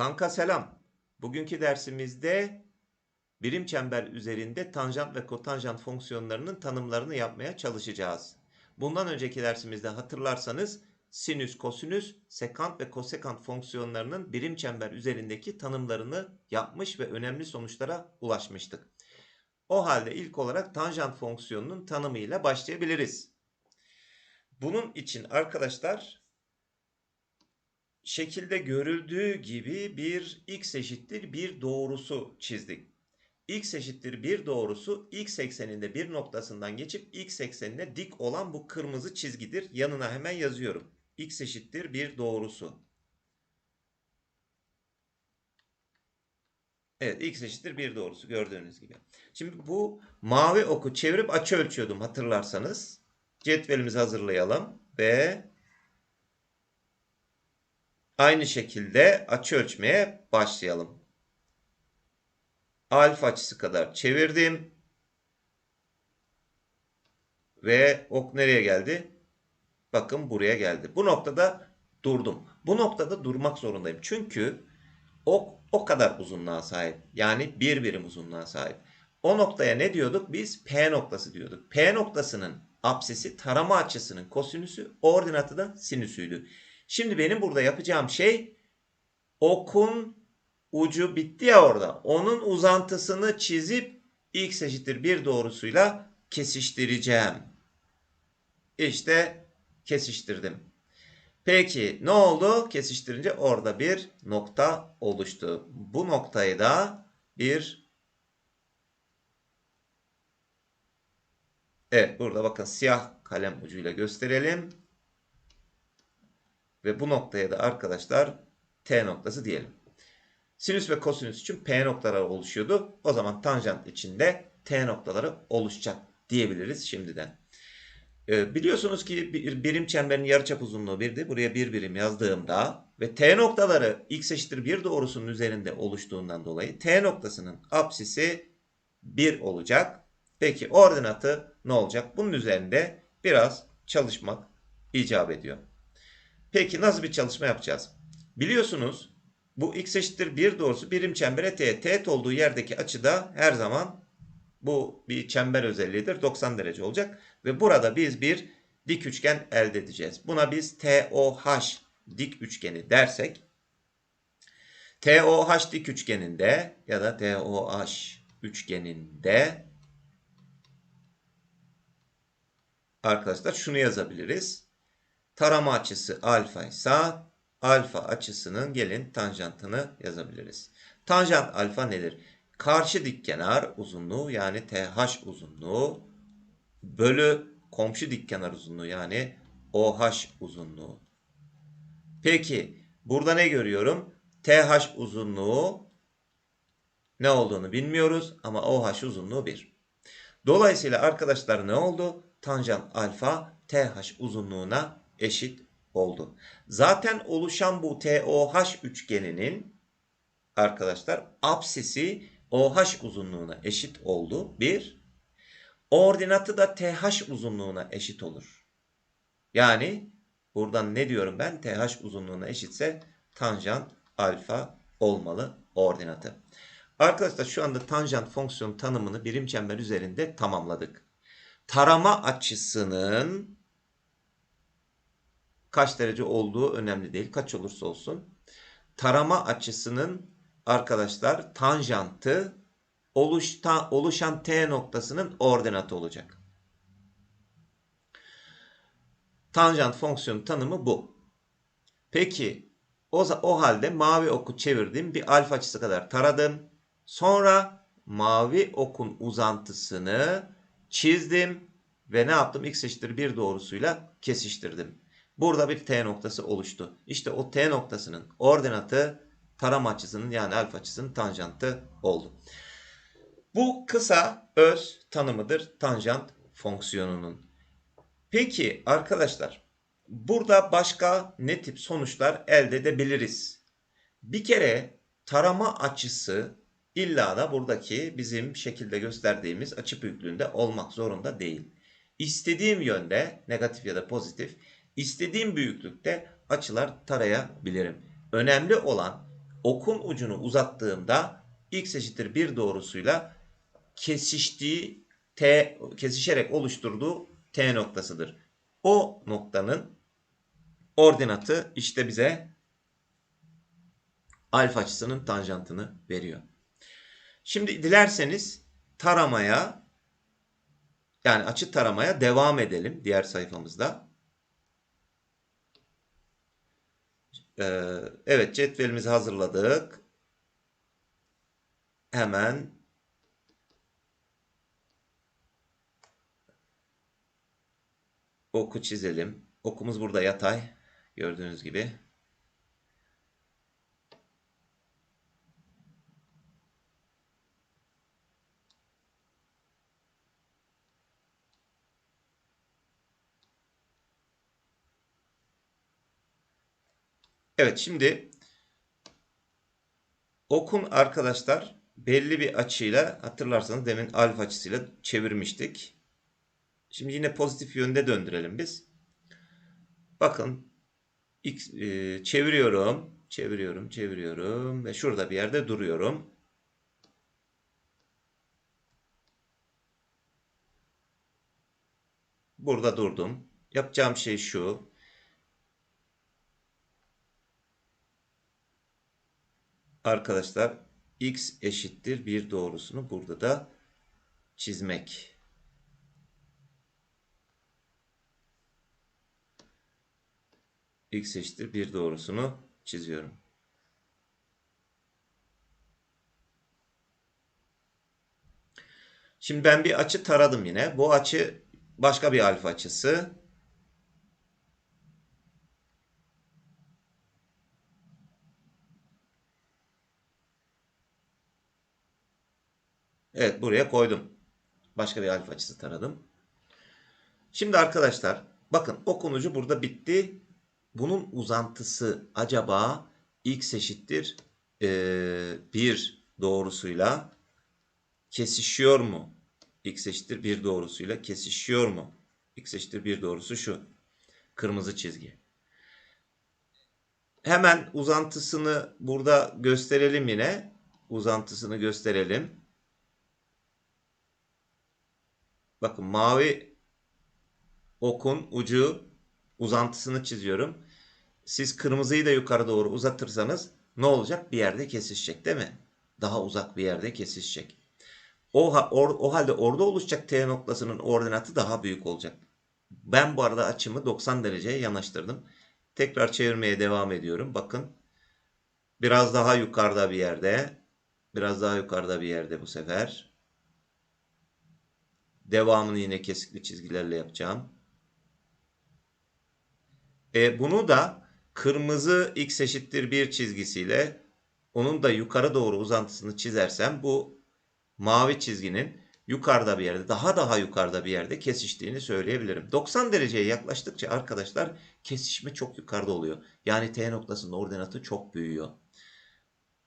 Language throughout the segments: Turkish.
Kanka selam. Bugünkü dersimizde birim çember üzerinde tanjant ve kotanjant fonksiyonlarının tanımlarını yapmaya çalışacağız. Bundan önceki dersimizde hatırlarsanız sinüs, kosinüs, sekant ve kosekant fonksiyonlarının birim çember üzerindeki tanımlarını yapmış ve önemli sonuçlara ulaşmıştık. O halde ilk olarak tanjant fonksiyonunun tanımıyla başlayabiliriz. Bunun için arkadaşlar şekilde görüldüğü gibi bir x eşittir bir doğrusu çizdik. x eşittir bir doğrusu x ekseninde bir noktasından geçip x eksenine dik olan bu kırmızı çizgidir. Yanına hemen yazıyorum. x eşittir bir doğrusu. Evet x eşittir bir doğrusu gördüğünüz gibi. Şimdi bu mavi oku çevirip açı ölçüyordum hatırlarsanız. Cetvelimizi hazırlayalım ve Aynı şekilde açı ölçmeye başlayalım. Alfa açısı kadar çevirdim. Ve ok nereye geldi? Bakın buraya geldi. Bu noktada durdum. Bu noktada durmak zorundayım. Çünkü ok o kadar uzunluğa sahip. Yani bir birim uzunluğa sahip. O noktaya ne diyorduk? Biz P noktası diyorduk. P noktasının apsisi tarama açısının kosinüsü, ordinatı da sinüsüydü. Şimdi benim burada yapacağım şey okun ucu bitti ya orada. Onun uzantısını çizip x eşittir bir doğrusuyla kesiştireceğim. İşte kesiştirdim. Peki ne oldu? Kesiştirince orada bir nokta oluştu. Bu noktayı da bir Evet burada bakın siyah kalem ucuyla gösterelim. Ve bu noktaya da arkadaşlar T noktası diyelim. Sinüs ve kosinüs için P noktaları oluşuyordu. O zaman tanjant içinde T noktaları oluşacak diyebiliriz şimdiden. Ee, biliyorsunuz ki bir birim çemberin yarıçap uzunluğu birdi. Buraya bir birim yazdığımda ve T noktaları x eşittir 1 doğrusunun üzerinde oluştuğundan dolayı T noktasının apsisi 1 olacak. Peki ordinatı ne olacak? Bunun üzerinde biraz çalışmak icap ediyor. Peki nasıl bir çalışma yapacağız? Biliyorsunuz bu x eşittir 1 doğrusu birim çembere teğet. Teğet olduğu yerdeki açıda her zaman bu bir çember özelliğidir. 90 derece olacak. Ve burada biz bir dik üçgen elde edeceğiz. Buna biz TOH dik üçgeni dersek TOH dik üçgeninde ya da TOH üçgeninde arkadaşlar şunu yazabiliriz. Tarama açısı alfa ise alfa açısının gelin tanjantını yazabiliriz. Tanjant alfa nedir? Karşı dikkenar uzunluğu yani TH uzunluğu bölü komşu dikkenar uzunluğu yani OH uzunluğu. Peki burada ne görüyorum? TH uzunluğu ne olduğunu bilmiyoruz ama OH uzunluğu 1. Dolayısıyla arkadaşlar ne oldu? Tanjant alfa TH uzunluğuna eşit oldu. Zaten oluşan bu TOH üçgeninin arkadaşlar apsisi OH uzunluğuna eşit oldu. Bir. Ordinatı da TH uzunluğuna eşit olur. Yani buradan ne diyorum ben? TH uzunluğuna eşitse tanjant alfa olmalı ordinatı. Arkadaşlar şu anda tanjant fonksiyon tanımını birim çember üzerinde tamamladık. Tarama açısının kaç derece olduğu önemli değil. Kaç olursa olsun. Tarama açısının arkadaşlar tanjantı oluşta, oluşan T noktasının ordinatı olacak. Tanjant fonksiyon tanımı bu. Peki o, o halde mavi oku çevirdim. Bir alfa açısı kadar taradım. Sonra mavi okun uzantısını çizdim ve ne yaptım? X eşittir 1 doğrusuyla kesiştirdim. Burada bir T noktası oluştu. İşte o T noktasının ordinatı tarama açısının yani alfa açısının tanjantı oldu. Bu kısa öz tanımıdır tanjant fonksiyonunun. Peki arkadaşlar burada başka ne tip sonuçlar elde edebiliriz? Bir kere tarama açısı illa da buradaki bizim şekilde gösterdiğimiz açı büyüklüğünde olmak zorunda değil. İstediğim yönde negatif ya da pozitif İstediğim büyüklükte açılar tarayabilirim. Önemli olan okun ucunu uzattığımda x eşittir 1 doğrusuyla kesiştiği t kesişerek oluşturduğu t noktasıdır. O noktanın ordinatı işte bize alfa açısının tanjantını veriyor. Şimdi dilerseniz taramaya yani açı taramaya devam edelim diğer sayfamızda. Evet cetvelimizi hazırladık. Hemen oku çizelim. Okumuz burada yatay. Gördüğünüz gibi. Evet şimdi okun arkadaşlar belli bir açıyla hatırlarsanız demin alfa açısıyla çevirmiştik. Şimdi yine pozitif yönde döndürelim biz. Bakın X, e, çeviriyorum, çeviriyorum, çeviriyorum ve şurada bir yerde duruyorum. Burada durdum. Yapacağım şey şu. Arkadaşlar x eşittir 1 doğrusunu burada da çizmek. x eşittir 1 doğrusunu çiziyorum. Şimdi ben bir açı taradım yine. Bu açı başka bir alfa açısı. Evet buraya koydum. Başka bir alfa açısı taradım. Şimdi arkadaşlar bakın okunucu burada bitti. Bunun uzantısı acaba x eşittir e, 1 doğrusuyla kesişiyor mu? x eşittir 1 doğrusuyla kesişiyor mu? x eşittir 1 doğrusu şu. Kırmızı çizgi. Hemen uzantısını burada gösterelim yine. Uzantısını gösterelim. Bakın mavi okun ucu uzantısını çiziyorum. Siz kırmızıyı da yukarı doğru uzatırsanız ne olacak? Bir yerde kesişecek değil mi? Daha uzak bir yerde kesişecek. O, or, o halde orada oluşacak T noktasının ordinatı daha büyük olacak. Ben bu arada açımı 90 dereceye yanaştırdım. Tekrar çevirmeye devam ediyorum. Bakın biraz daha yukarıda bir yerde. Biraz daha yukarıda bir yerde bu sefer. Devamını yine kesikli çizgilerle yapacağım. E, bunu da kırmızı x eşittir 1 çizgisiyle onun da yukarı doğru uzantısını çizersem bu mavi çizginin yukarıda bir yerde daha daha yukarıda bir yerde kesiştiğini söyleyebilirim. 90 dereceye yaklaştıkça arkadaşlar kesişme çok yukarıda oluyor. Yani T noktasının ordinatı çok büyüyor.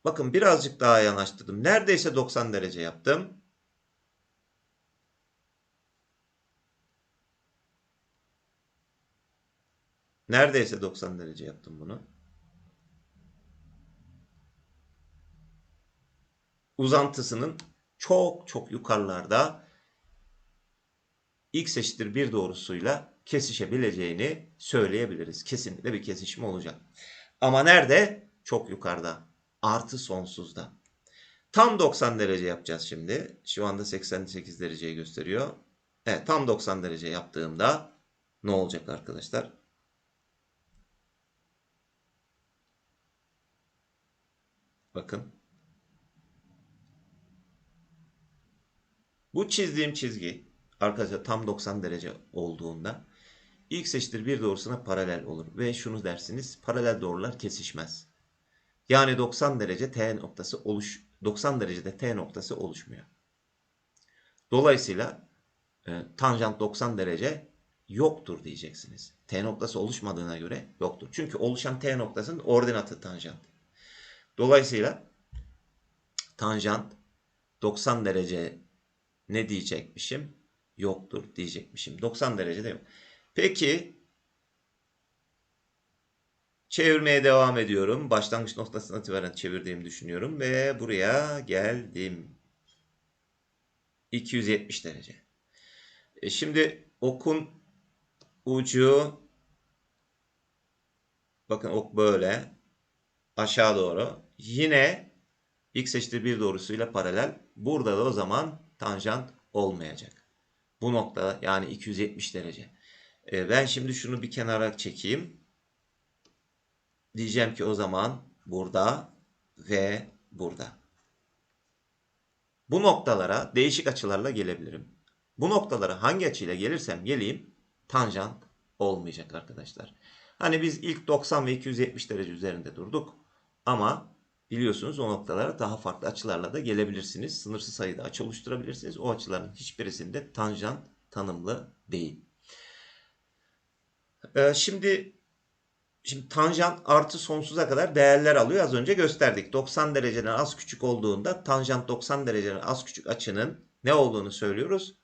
Bakın birazcık daha yanaştırdım. Neredeyse 90 derece yaptım. Neredeyse 90 derece yaptım bunu. Uzantısının çok çok yukarılarda x eşittir 1 doğrusuyla kesişebileceğini söyleyebiliriz. Kesinlikle bir kesişme olacak. Ama nerede? Çok yukarıda. Artı sonsuzda. Tam 90 derece yapacağız şimdi. Şu anda 88 dereceyi gösteriyor. Evet tam 90 derece yaptığımda ne olacak arkadaşlar? Bakın. Bu çizdiğim çizgi arkadaşlar tam 90 derece olduğunda x eşittir 1 doğrusuna paralel olur. Ve şunu dersiniz paralel doğrular kesişmez. Yani 90 derece t noktası oluş 90 derecede t noktası oluşmuyor. Dolayısıyla e, tanjant 90 derece yoktur diyeceksiniz. T noktası oluşmadığına göre yoktur. Çünkü oluşan t noktasının ordinatı tanjant. Dolayısıyla tanjant 90 derece ne diyecekmişim? Yoktur diyecekmişim. 90 derecede yok. Peki Çevirmeye devam ediyorum. Başlangıç noktasına itibaren çevirdiğimi düşünüyorum ve buraya geldim. 270 derece. E şimdi okun ucu bakın ok böyle aşağı doğru. Yine x eşittir 1 doğrusuyla paralel. Burada da o zaman tanjant olmayacak. Bu nokta yani 270 derece. E, ben şimdi şunu bir kenara çekeyim. Diyeceğim ki o zaman burada ve burada. Bu noktalara değişik açılarla gelebilirim. Bu noktalara hangi açıyla gelirsem geleyim tanjant olmayacak arkadaşlar. Hani biz ilk 90 ve 270 derece üzerinde durduk. Ama biliyorsunuz o noktalara daha farklı açılarla da gelebilirsiniz. Sınırsız sayıda açı oluşturabilirsiniz. O açıların hiçbirisinde tanjant tanımlı değil. Ee, şimdi Şimdi tanjant artı sonsuza kadar değerler alıyor. Az önce gösterdik. 90 dereceden az küçük olduğunda tanjant 90 dereceden az küçük açının ne olduğunu söylüyoruz.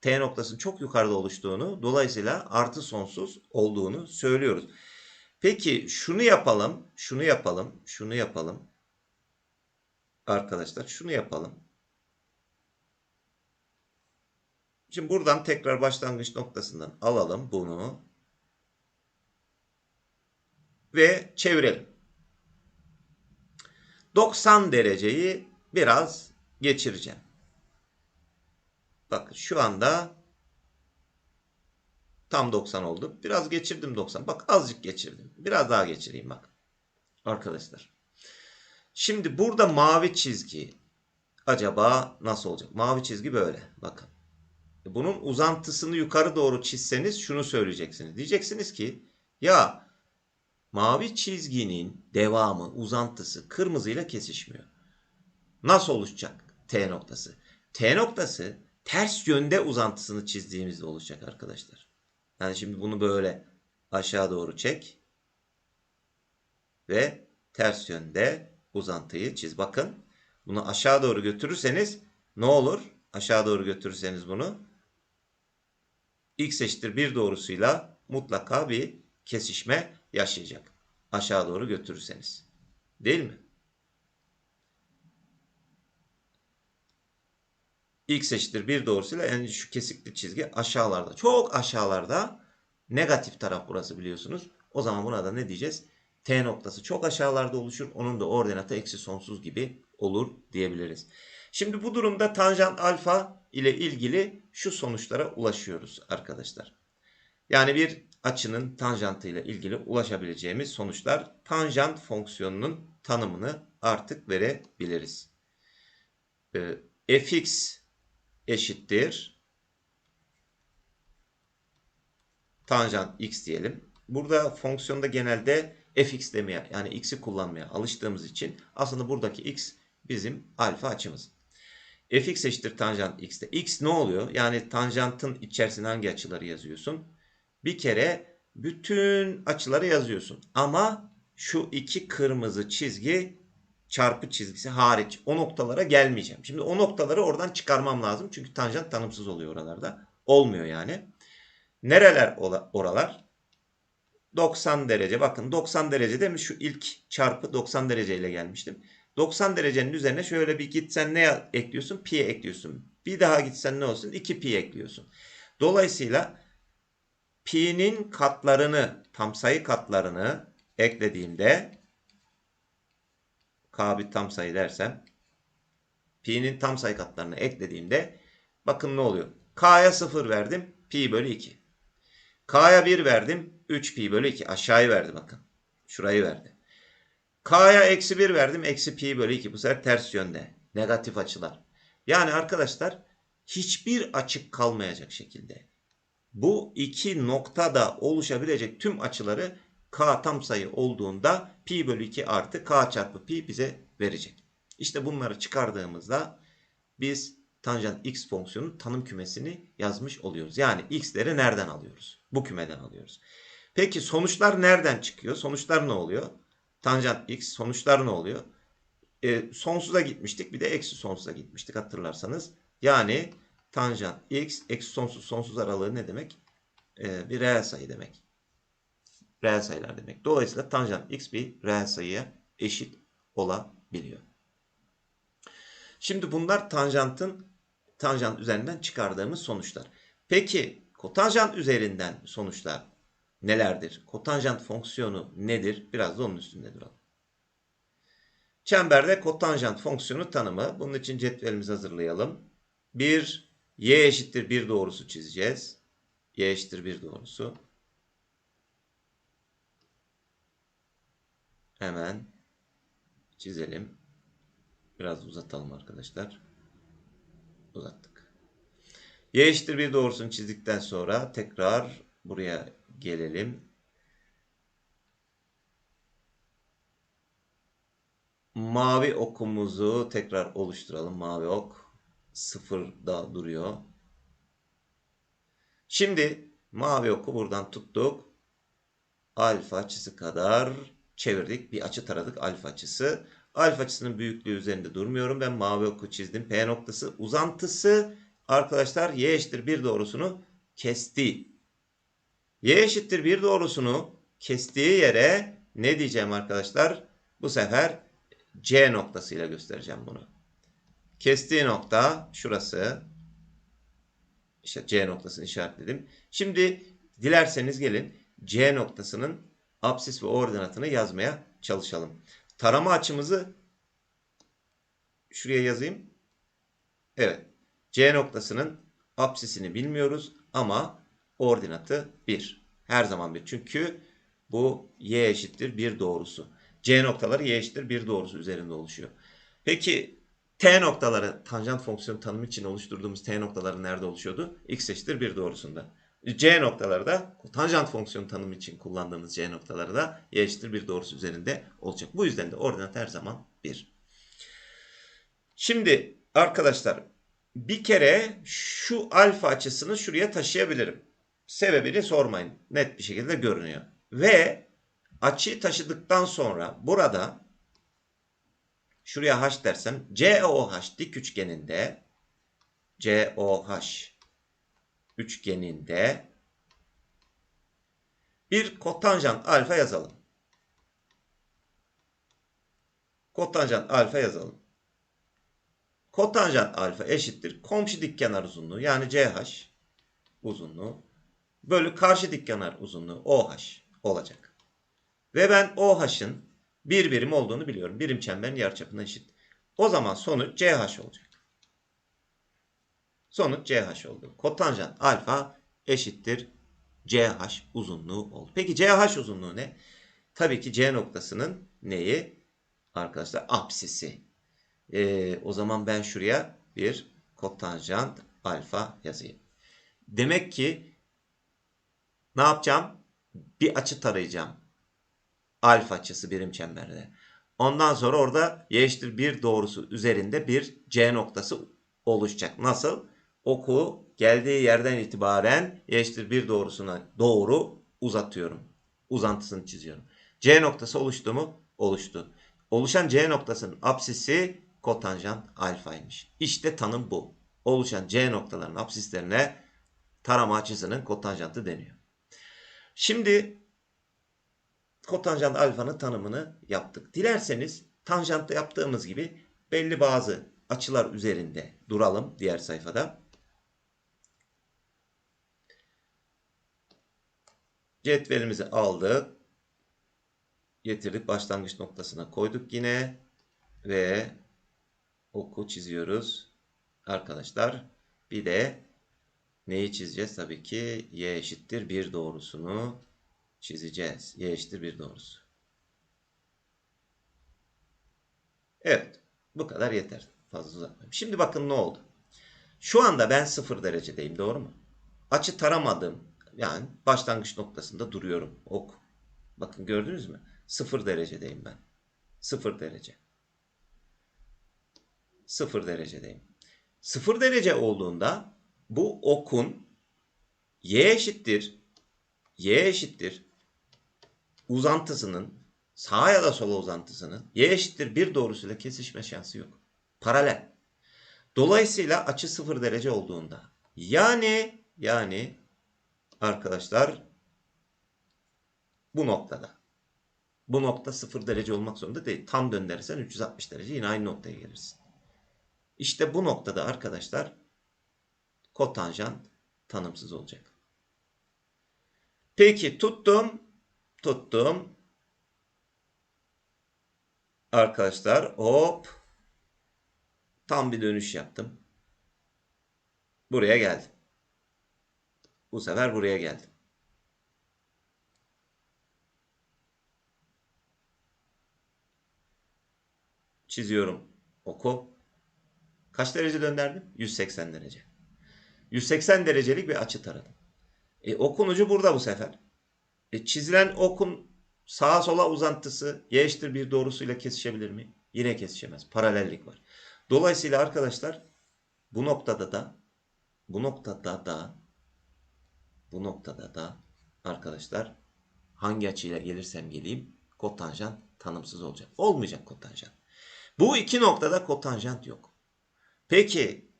T noktasının çok yukarıda oluştuğunu, dolayısıyla artı sonsuz olduğunu söylüyoruz. Peki şunu yapalım, şunu yapalım, şunu yapalım. Arkadaşlar şunu yapalım. Şimdi buradan tekrar başlangıç noktasından alalım bunu ve çevirelim. 90 dereceyi biraz geçireceğim. Bakın şu anda tam 90 oldu. Biraz geçirdim 90. Bak azıcık geçirdim. Biraz daha geçireyim bak. Arkadaşlar. Şimdi burada mavi çizgi acaba nasıl olacak? Mavi çizgi böyle. Bakın. Bunun uzantısını yukarı doğru çizseniz şunu söyleyeceksiniz. Diyeceksiniz ki ya mavi çizginin devamı, uzantısı kırmızıyla kesişmiyor. Nasıl oluşacak T noktası? T noktası ters yönde uzantısını çizdiğimizde oluşacak arkadaşlar. Yani şimdi bunu böyle aşağı doğru çek ve ters yönde uzantıyı çiz. Bakın bunu aşağı doğru götürürseniz ne olur? Aşağı doğru götürürseniz bunu x eşittir 1 doğrusuyla mutlaka bir kesişme yaşayacak. Aşağı doğru götürürseniz. Değil mi? x eşittir 1 doğrusuyla yani şu kesikli çizgi aşağılarda. Çok aşağılarda negatif taraf burası biliyorsunuz. O zaman buna da ne diyeceğiz? T noktası çok aşağılarda oluşur. Onun da ordinatı eksi sonsuz gibi olur diyebiliriz. Şimdi bu durumda tanjant alfa ile ilgili şu sonuçlara ulaşıyoruz arkadaşlar. Yani bir açının tanjantı ile ilgili ulaşabileceğimiz sonuçlar tanjant fonksiyonunun tanımını artık verebiliriz. Ee, fx eşittir tanjant x diyelim. Burada fonksiyonda genelde fx demeye yani x'i kullanmaya alıştığımız için aslında buradaki x bizim alfa açımız. fx eşittir tanjant x'te. x ne oluyor? Yani tanjantın içerisine hangi açıları yazıyorsun? Bir kere bütün açıları yazıyorsun. Ama şu iki kırmızı çizgi çarpı çizgisi hariç o noktalara gelmeyeceğim. Şimdi o noktaları oradan çıkarmam lazım. Çünkü tanjant tanımsız oluyor oralarda. Olmuyor yani. Nereler oralar? 90 derece. Bakın 90 derece mi? Şu ilk çarpı 90 dereceyle gelmiştim. 90 derecenin üzerine şöyle bir gitsen ne ekliyorsun? Pi ekliyorsun. Bir daha gitsen ne olsun? 2 pi ekliyorsun. Dolayısıyla pi'nin katlarını, tam sayı katlarını eklediğimde k bir tam sayı dersem pi'nin tam sayı katlarını eklediğimde bakın ne oluyor? k'ya 0 verdim. pi bölü 2. k'ya 1 verdim. 3 pi bölü 2. Aşağıyı verdi bakın. Şurayı verdi. k'ya eksi 1 verdim. Eksi pi bölü 2. Bu sefer ters yönde. Negatif açılar. Yani arkadaşlar hiçbir açık kalmayacak şekilde bu iki noktada oluşabilecek tüm açıları k tam sayı olduğunda pi bölü 2 artı k çarpı pi bize verecek. İşte bunları çıkardığımızda biz tanjant x fonksiyonun tanım kümesini yazmış oluyoruz. Yani x'leri nereden alıyoruz? Bu kümeden alıyoruz. Peki sonuçlar nereden çıkıyor? Sonuçlar ne oluyor? Tanjant x sonuçlar ne oluyor? E, sonsuza gitmiştik bir de eksi sonsuza gitmiştik hatırlarsanız. Yani tanjant x eksi sonsuz sonsuz aralığı ne demek? Ee, bir reel sayı demek. reel sayılar demek. Dolayısıyla tanjant x bir reel sayıya eşit olabiliyor. Şimdi bunlar tanjantın tanjant üzerinden çıkardığımız sonuçlar. Peki kotanjant üzerinden sonuçlar nelerdir? Kotanjant fonksiyonu nedir? Biraz da onun üstünde duralım. Çemberde kotanjant fonksiyonu tanımı. Bunun için cetvelimizi hazırlayalım. Bir y eşittir 1 doğrusu çizeceğiz. y eşittir 1 doğrusu. Hemen çizelim. Biraz uzatalım arkadaşlar. Uzattık. Y eşittir 1 doğrusunu çizdikten sonra tekrar buraya gelelim. Mavi okumuzu tekrar oluşturalım. Mavi ok sıfırda duruyor. Şimdi mavi oku buradan tuttuk. Alfa açısı kadar çevirdik. Bir açı taradık alfa açısı. Alfa açısının büyüklüğü üzerinde durmuyorum. Ben mavi oku çizdim. P noktası uzantısı arkadaşlar y eşittir 1 doğrusunu kesti. Y eşittir 1 doğrusunu kestiği yere ne diyeceğim arkadaşlar? Bu sefer C noktasıyla göstereceğim bunu. Kestiği nokta şurası. İşte C noktasını işaretledim. Şimdi dilerseniz gelin C noktasının apsis ve ordinatını yazmaya çalışalım. Tarama açımızı şuraya yazayım. Evet. C noktasının apsisini bilmiyoruz ama ordinatı 1. Her zaman 1. Çünkü bu y eşittir 1 doğrusu. C noktaları y eşittir 1 doğrusu üzerinde oluşuyor. Peki t noktaları tanjant fonksiyonu tanımı için oluşturduğumuz t noktaları nerede oluşuyordu? x eşittir 1 doğrusunda. C noktaları da tanjant fonksiyonu tanımı için kullandığımız C noktaları da y eşittir 1 doğrusu üzerinde olacak. Bu yüzden de ordinat her zaman 1. Şimdi arkadaşlar bir kere şu alfa açısını şuraya taşıyabilirim. Sebebini sormayın. Net bir şekilde görünüyor. Ve açıyı taşıdıktan sonra burada şuraya h dersem COH dik üçgeninde COH üçgeninde bir kotanjant alfa yazalım. Kotanjant alfa yazalım. Kotanjant alfa eşittir komşu dikkenar uzunluğu yani CH uzunluğu bölü karşı dikkenar uzunluğu OH olacak. Ve ben OH'ın bir birim olduğunu biliyorum. Birim çemberin yarıçapına eşit. O zaman sonuç CH olacak. Sonuç CH oldu. Kotanjant alfa eşittir CH uzunluğu oldu. Peki CH uzunluğu ne? Tabii ki C noktasının neyi? Arkadaşlar apsisi. Ee, o zaman ben şuraya bir kotanjant alfa yazayım. Demek ki ne yapacağım? Bir açı tarayacağım. Alfa açısı birim çemberde. Ondan sonra orada y eşittir 1 doğrusu üzerinde bir C noktası oluşacak. Nasıl? Oku geldiği yerden itibaren y eşittir 1 doğrusuna doğru uzatıyorum. Uzantısını çiziyorum. C noktası oluştu mu? Oluştu. Oluşan C noktasının apsisi kotanjant alfaymış. İşte tanım bu. Oluşan C noktalarının apsislerine tarama açısının kotanjantı deniyor. Şimdi kotanjant alfanın tanımını yaptık. Dilerseniz tanjantta yaptığımız gibi belli bazı açılar üzerinde duralım diğer sayfada. Cetvelimizi aldık. Getirdik başlangıç noktasına koyduk yine ve oku çiziyoruz. Arkadaşlar bir de neyi çizeceğiz? Tabii ki y eşittir 1 doğrusunu çizeceğiz. Y eşittir 1 doğrusu. Evet. Bu kadar yeter. Fazla uzatmayayım. Şimdi bakın ne oldu. Şu anda ben 0 derecedeyim. Doğru mu? Açı taramadım. Yani başlangıç noktasında duruyorum. Ok. Bakın gördünüz mü? 0 derecedeyim ben. 0 derece. 0 derecedeyim. 0 derece olduğunda bu okun y eşittir y eşittir uzantısının sağa ya da sola uzantısının y eşittir 1 doğrusuyla kesişme şansı yok. Paralel. Dolayısıyla açı 0 derece olduğunda yani yani arkadaşlar bu noktada. Bu nokta 0 derece olmak zorunda değil. Tam döndürürsen 360 derece yine aynı noktaya gelirsin. İşte bu noktada arkadaşlar kotanjant tanımsız olacak. Peki tuttum. Tuttum. Arkadaşlar hop. Tam bir dönüş yaptım. Buraya geldim. Bu sefer buraya geldim. Çiziyorum oku. Kaç derece döndürdüm? 180 derece. 180 derecelik bir açı taradım. E, okun burada bu sefer. E, çizilen okun sağa sola uzantısı y bir doğrusuyla kesişebilir mi? Yine kesişemez. Paralellik var. Dolayısıyla arkadaşlar bu noktada da bu noktada da bu noktada da arkadaşlar hangi açıyla gelirsem geleyim kotanjant tanımsız olacak. Olmayacak kotanjant. Bu iki noktada kotanjant yok. Peki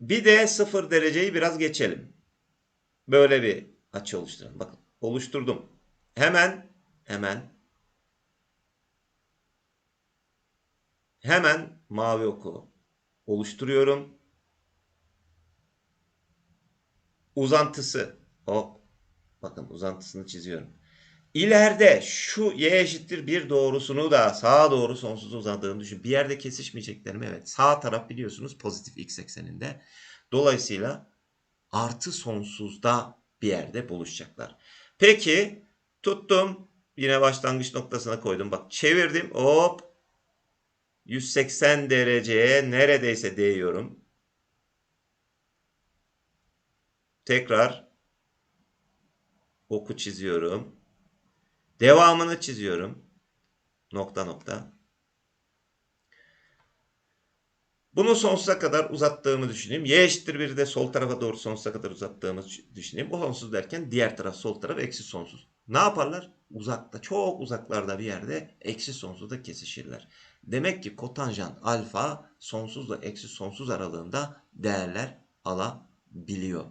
bir de sıfır dereceyi biraz geçelim. Böyle bir açı oluşturalım. Bakın oluşturdum. Hemen hemen hemen mavi oku oluşturuyorum. Uzantısı. Hop. Bakın uzantısını çiziyorum. İleride şu y eşittir bir doğrusunu da sağa doğru sonsuz uzadığını düşün. Bir yerde kesişmeyecekler mi? Evet. Sağ taraf biliyorsunuz pozitif x ekseninde. Dolayısıyla artı sonsuzda bir yerde buluşacaklar. Peki tuttum. Yine başlangıç noktasına koydum. Bak çevirdim. Hop. 180 dereceye neredeyse değiyorum. Tekrar oku çiziyorum. Devamını çiziyorum. Nokta nokta. Bunu sonsuza kadar uzattığımı düşüneyim. Y eşittir bir de sol tarafa doğru sonsuza kadar uzattığımı düşüneyim. Bu sonsuz derken diğer taraf sol taraf eksi sonsuz. Ne yaparlar? Uzakta, çok uzaklarda bir yerde eksi sonsuzda kesişirler. Demek ki kotanjant alfa sonsuzla eksi sonsuz aralığında değerler alabiliyor.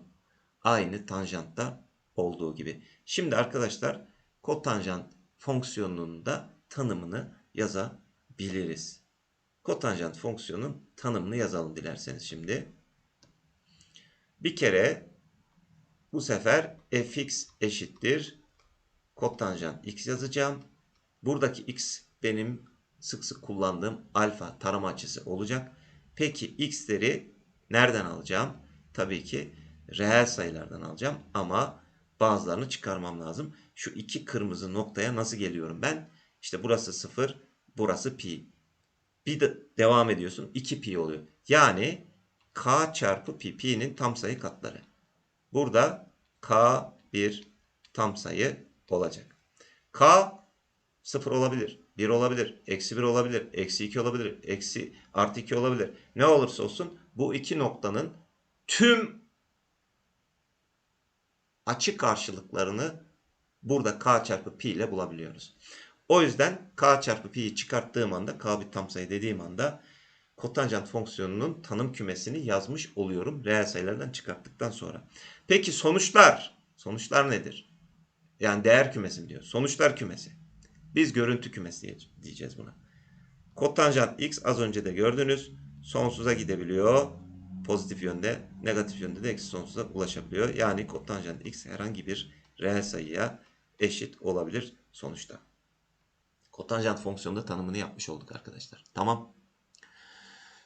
Aynı tanjantta olduğu gibi. Şimdi arkadaşlar kotanjant fonksiyonunun da tanımını yazabiliriz. Kotanjant fonksiyonun tanımını yazalım dilerseniz şimdi. Bir kere bu sefer fx eşittir kotanjant x yazacağım. Buradaki x benim sık sık kullandığım alfa tarama açısı olacak. Peki x'leri nereden alacağım? Tabii ki reel sayılardan alacağım ama bazılarını çıkarmam lazım. Şu iki kırmızı noktaya nasıl geliyorum ben? İşte burası 0, burası pi. Bir de devam ediyorsun 2 pi oluyor. Yani k çarpı pi, pi'nin tam sayı katları. Burada k bir tam sayı olacak. k 0 olabilir, 1 olabilir, eksi 1 olabilir, eksi 2 olabilir, eksi artı 2 olabilir. Ne olursa olsun bu iki noktanın tüm açı karşılıklarını burada k çarpı pi ile bulabiliyoruz. O yüzden k çarpı pi'yi çıkarttığım anda k bir tam sayı dediğim anda kotanjant fonksiyonunun tanım kümesini yazmış oluyorum reel sayılardan çıkarttıktan sonra. Peki sonuçlar? Sonuçlar nedir? Yani değer kümesi diyor? Sonuçlar kümesi. Biz görüntü kümesi diyeceğiz buna. Kotanjant x az önce de gördünüz. Sonsuza gidebiliyor. Pozitif yönde, negatif yönde de eksi sonsuza ulaşabiliyor. Yani kotanjant x herhangi bir reel sayıya eşit olabilir sonuçta. Kotanjant fonksiyonunda tanımını yapmış olduk arkadaşlar. Tamam.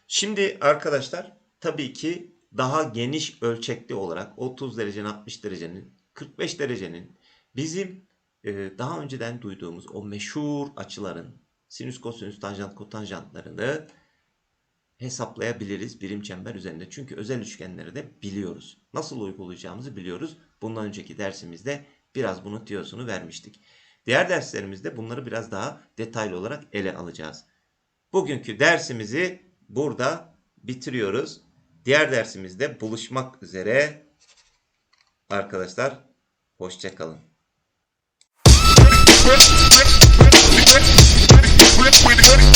Şimdi arkadaşlar tabii ki daha geniş ölçekli olarak 30 derecenin 60 derecenin 45 derecenin bizim e, daha önceden duyduğumuz o meşhur açıların sinüs, kosinüs, tanjant, kotanjantlarını hesaplayabiliriz birim çember üzerinde. Çünkü özel üçgenleri de biliyoruz. Nasıl uygulayacağımızı biliyoruz. Bundan önceki dersimizde biraz bunun tiyosunu vermiştik. Diğer derslerimizde bunları biraz daha detaylı olarak ele alacağız. Bugünkü dersimizi burada bitiriyoruz. Diğer dersimizde buluşmak üzere. Arkadaşlar hoşçakalın. İt.